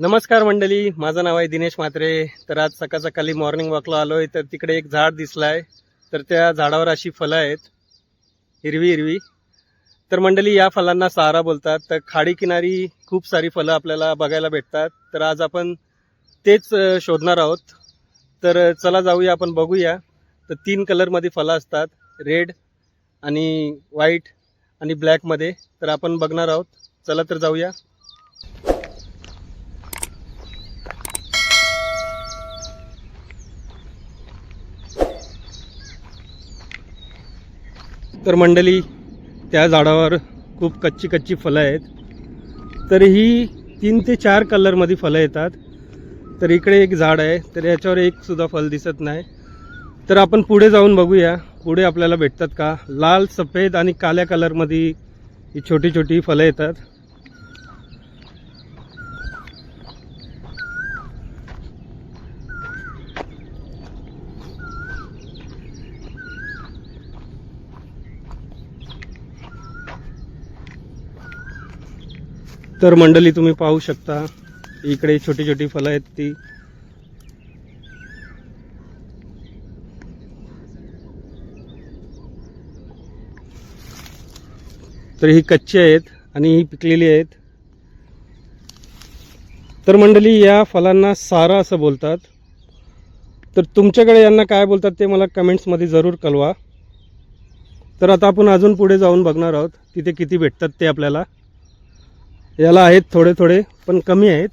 नमस्कार मंडळी माझं नाव आहे दिनेश म्हात्रे. तर आज सकाळ सकाळी मॉर्निंग वॉकला आलोय तर तिकडे एक झाड दिसलाय. तर त्या झाडावर अशी फळं आहेत. हिरवी हिरवी. तर मंडळी या फळांना सहारा बोलतात. तर खाडी किनारी खूप सारी फळं आपल्याला बघायला भेटतात. तर आज आपण तेच शोधणार आहोत. तर चला जाऊया आपण बघूया. तर तीन कलरमध्ये फळं असतात. रेड आणि व्हाईट आणि ब्लॅकमध्ये तर आपण बघणार आहोत. चला तर जाऊया. तर मंडळी त्या झाडावर खूप कच्ची कच्ची फळं आहेत. तर ही तीन ते चार कलरमध्ये फळं येतात. तर इकडे एक झाड आहे तर याच्यावर एकसुद्धा फल फळ दिसत नाही. तर आपण पुढे जाऊन बघूया पुढे आपल्याला भेटतात का? लाल सफेद आणि काळ्या कलरमध्ये ही छोटी छोटी फळं येतात. तर मंडळी तुम्ही पाहू शकता इकडे छोटी छोटी फळं आहेत ती. तर ही कच्ची आहेत आणि ही पिकलेली आहेत. तर मंडळी या फळांना सारा असं बोलतात. तर तुमच्याकडे यांना काय बोलतात ते मला कमेंट्समध्ये जरूर कळवा. तर आता आपण अजून पुढे जाऊन बघणार आहोत तिथे किती भेटतात ते आपल्याला. याला आहेत थोडे थोडे पण कमी आहेत.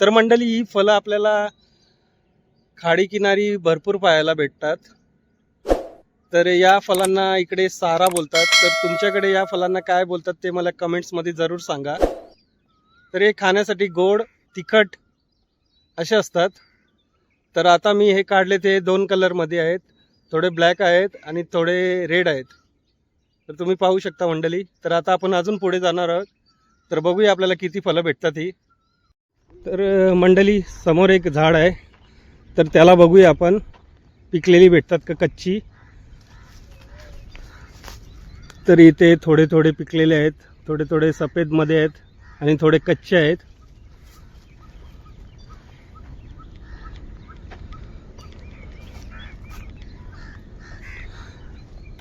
तर मंडळी ही फळं आपल्याला खाडी किनारी भरपूर पाहायला भेटतात. तर या फळांना इकडे सारा बोलतात. तर तुमच्याकडे या फळांना काय बोलतात ते मला कमेंट्समध्ये जरूर सांगा. तर हे खाण्यासाठी गोड तिखट असे असतात. तर आता मी हे काढले ते दोन कलरमध्ये आहेत. थोडे ब्लॅक आहेत आणि थोडे रेड आहेत. तर तुम्ही पाहू शकता मंडळी. तर आता आपण अजून पुढे जाणार आहोत. तर बघूया आपल्याला किती फळं भेटतात ही. तर मंडळी समोर एक झाड आहे. तर त्याला बघूया आपण. पिकलेली भेटतात का कच्ची? तर इथे थोडे थोडे पिकलेले आहेत. थोडे थोडे सफेदमध्ये आहेत आणि थोडे कच्चे आहेत.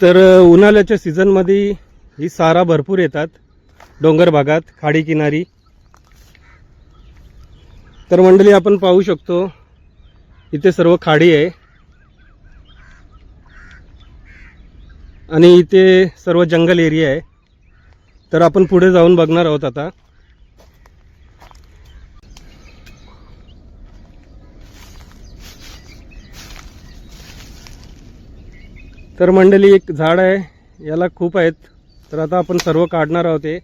तर उन्हाळ्याच्या सीझनमध्ये ही सारा भरपूर येतात. डोंगर भागात खाडी किनारी. तर मंडळी आपण पाहू शकतो इथे सर्व खाडी आहे. आणि इथे सर्व जंगल एरिया आहे. तर आपण पुढे जाऊन बघणार आहोत आता. तर मंडळी एक झाड आहे. याला खूप आहेत. तर आता आपण सर्व काढणार आहोत हे.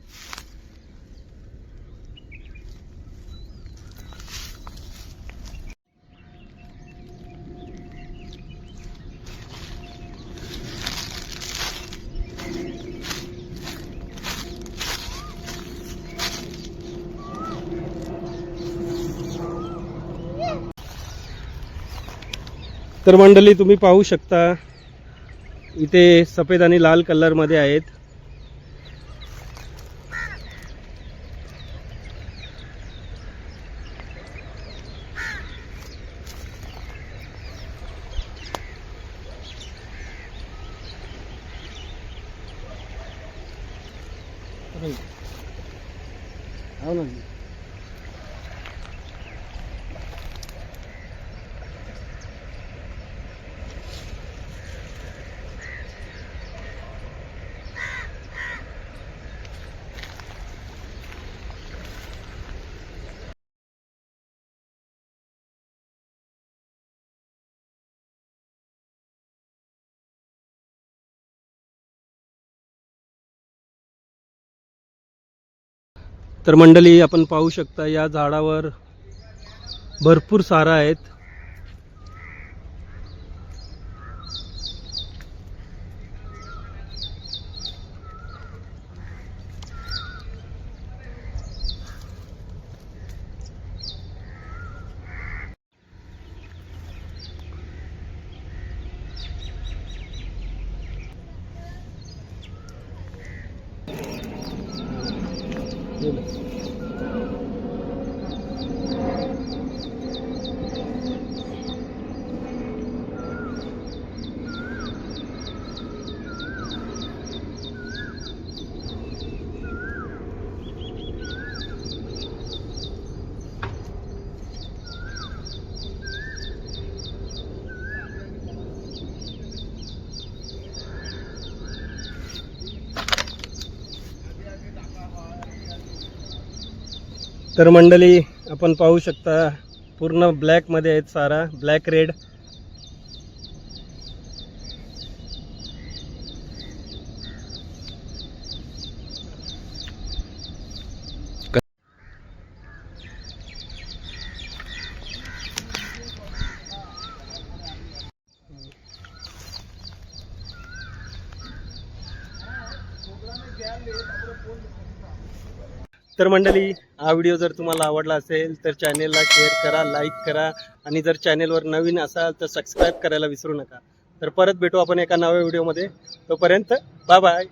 तर मंडळी तुम्ही पाहू शकता इथे सफेद आणि लाल कलरमध्ये आहेत. हो तर मंडळी आपण पाहू शकता या झाडावर भरपूर सारा आहेत. du lịch. तर मंडळी आपण पाहू शकता पूर्ण ब्लॅकमध्ये आहेत सारा ब्लॅक रेड तर मंडळी हा व्हिडिओ जर तुम्हाला आवडला असेल तर चॅनेलला शेअर करा लाईक करा. आणि जर चॅनेलवर नवीन असाल तर सबस्क्राईब करायला विसरू नका. तर परत भेटू आपण एका नव्या व्हिडिओमध्ये. तोपर्यंत बाय बाय